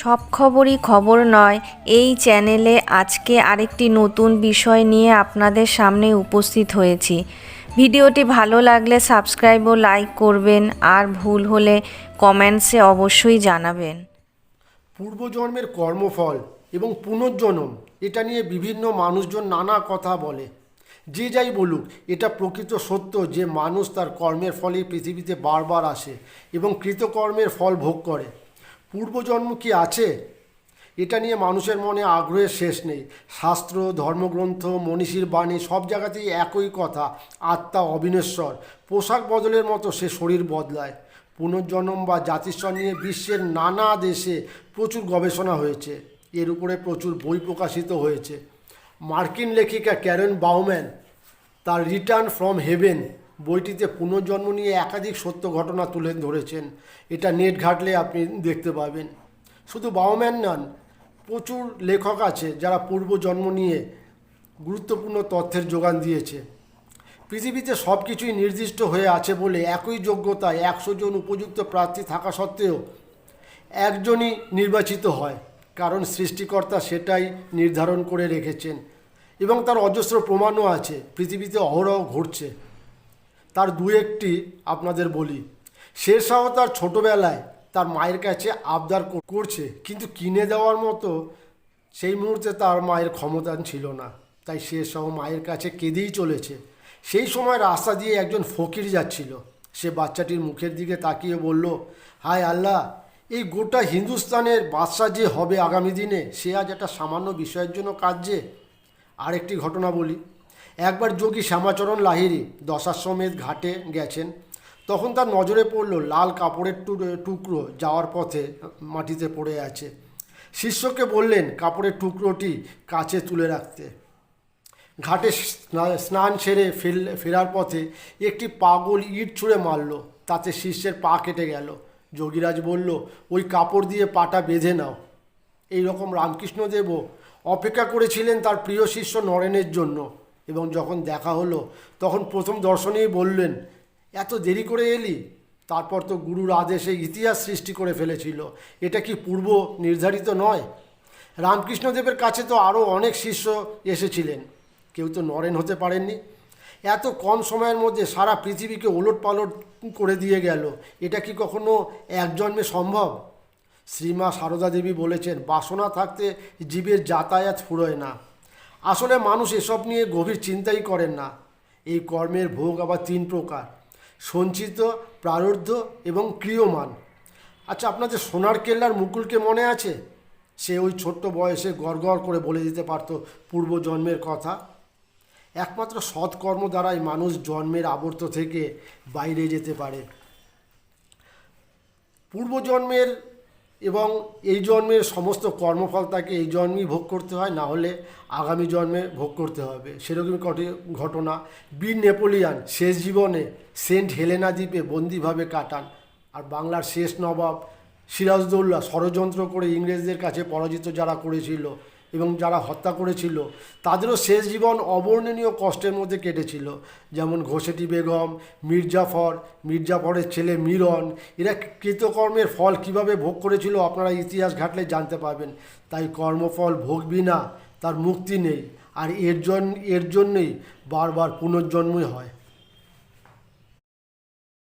সব খবরই খবর নয়, এই চ্যানেলে আজকে আরেকটি নতুন বিষয় নিয়ে আপনাদের সামনে উপস্থিত হয়েছি। ভিডিওটি ভালো লাগলে সাবস্ক্রাইব ও লাইক করবেন আর ভুল হলে কমেন্টসে অবশ্যই জানাবেন। পূর্বজন্মের কর্মফল এবং পুনর্জন্ম, এটা নিয়ে বিভিন্ন মানুষজন নানা কথা বলে। যে যাই বলুক, এটা প্রকৃত সত্য যে মানুষ তার কর্মের ফলে পৃথিবীতে বারবার আসে এবং কৃতকর্মের ফল ভোগ করে। পূর্বজন্ম কি আছে? এটা নিয়ে মানুষের মনে আগ্রহের শেষ নেই। শাস্ত্র, ধর্মগ্রন্থ, মনীষীর বাণী সব জায়গাতেই একই কথা, আত্মা অবিনশ্বর। পোশাক বদলের মতো সে শরীর বদলায়। পুনর্জন্ম বা জাতিস্বর নিয়ে বিশ্বের নানা দেশে প্রচুর গবেষণা হয়েছে। এর উপরে প্রচুর বই প্রকাশিত হয়েছে। মার্কিন লেখিকা ক্যারেন বাউম্যান তার রিটার্ন ফ্রম হেভেন বইটিতে পুনর্জন্ম নিয়ে একাধিক সত্য ঘটনা তুলে ধরেছেন। এটা নেট ঘাটলে আপনি দেখতে পাবেন। শুধু বাউম্যান নন, প্রচুর লেখক আছে যারা পূর্বজন্ম নিয়ে গুরুত্বপূর্ণ তথ্যের যোগান দিয়েছে। পৃথিবীতে সব কিছুই নির্দিষ্ট হয়ে আছে বলে একই যোগ্যতায় একশো জন উপযুক্ত প্রার্থী থাকা সত্ত্বেও একজনই নির্বাচিত হয়, কারণ সৃষ্টিকর্তা সেটাই নির্ধারণ করে রেখেছেন। এবং তার অজস্র প্রমাণও আছে, পৃথিবীতে অহরহ ঘটছে। তার দু একটি আপনাদের বলি। শেরশাহ তার ছোটোবেলায় তার মায়ের কাছে আবদার করছে, কিন্তু কিনে দেওয়ার মতো সেই মুহূর্তে তার মায়ের ক্ষমতা ছিল না। তাই শেরশাহ মায়ের কাছে কেঁদেই চলেছে। সেই সময় রাস্তা দিয়ে একজন ফকির যাচ্ছিল। সে বাচ্চাটির মুখের দিকে তাকিয়ে বলল, হায় আল্লাহ, এই গোটা হিন্দুস্তানের বাদশা যে হবে আগামী দিনে, সে আজ একটা সামান্য বিষয়ের জন্য কাঁদছে? আরেকটি ঘটনা বলি। একবার যোগী শ্যামাচরণ লাহিরি দশাশ্বমেধ ঘাটে গেছেন। তখন তার নজরে পড়ল লাল কাপড়ের টুকরো যাওয়ার পথে মাটিতে পড়ে আছে। শিষ্যকে বললেন, কাপড়ের টুকরোটি কাছে তুলে রাখতে। ঘাটে স্নান সেরে ফেল, ফেরার পথে একটি পাগল ইট ছুঁড়ে মারল, তাতে শিষ্যের পা কেটে গেল। যোগীরাজ বলল, ওই কাপড় দিয়ে পাটা বেঁধে নাও। এই রকম রামকৃষ্ণদেবও অপেক্ষা করেছিলেন তার প্রিয় শিষ্য নরেনের জন্য। এবং যখন দেখা হলো, তখন প্রথম দর্শনেই বললেন, এত দেরি করে এলি? তারপর তো গুরুর আদেশে ইতিহাস সৃষ্টি করে ফেলেছিল। এটা কি পূর্ব নির্ধারিত নয়? রামকৃষ্ণদেবের কাছে তো আরও অনেক শিষ্য এসেছিলেন। কেউ তো নরেন হতে পারেননি। এত কম সময়ের মধ্যে সারা পৃথিবীকে ওলট পালট করে দিয়ে গেল। এটা কি কখনো এক জন্মে সম্ভব? শ্রীমা সারদা দেবী বলেছেন, বাসনা থাকতে জীবের যাতায়াত ফুরোয় না। আসলে মানুষ এসব নিয়ে গভীর চিন্তাই করেন না। এই কর্মের ভোগ আবার তিন প্রকার, সঞ্চিত প্রারব্ধ এবং ক্রিয়মান। আচ্ছা আপনাদের সোনার কেল্লার মুকুলকে মনে আছে? সে ওই ছোট্ট বয়সে গড় করে বলে দিতে পারতো পূর্বজন্মের কথা। একমাত্র সৎকর্ম দ্বারাই মানুষ জন্মের আবর্ত থেকে বাইরে যেতে পারে। পূর্বজন্মের এবং এই জন্মের সমস্ত কর্মফল তাকে এই জন্মেই ভোগ করতে হয়, না হলে আগামী জন্মে ভোগ করতে হবে। সেরকমই কটি ঘটনা। বীর নেপোলিয়ান শেষ জীবনে সেন্ট হেলেনা দ্বীপে বন্দিভাবে কাটান। আর বাংলার শেষ নবাব সিরাজদৌল্লা ষড়যন্ত্র করে ইংরেজদের কাছে পরাজিত যারা করেছিল এবং যারা হত্যা করেছিল, তাদেরও শেষ জীবন অবর্ণনীয় কষ্টের মধ্যে কেটেছিল। যেমন ঘোষেটি বেগম, মির্জাফর, মির্জাফরের ছেলে মিরন, এরা কৃতকর্মের ফল কীভাবে ভোগ করেছিল আপনারা ইতিহাস ঘাটলে জানতে পারবেন। তাই কর্মফল ভোগবি না, তার মুক্তি নেই। আর এর জন্য এর জন্যেই বারবার পুনর্জন্মই হয়।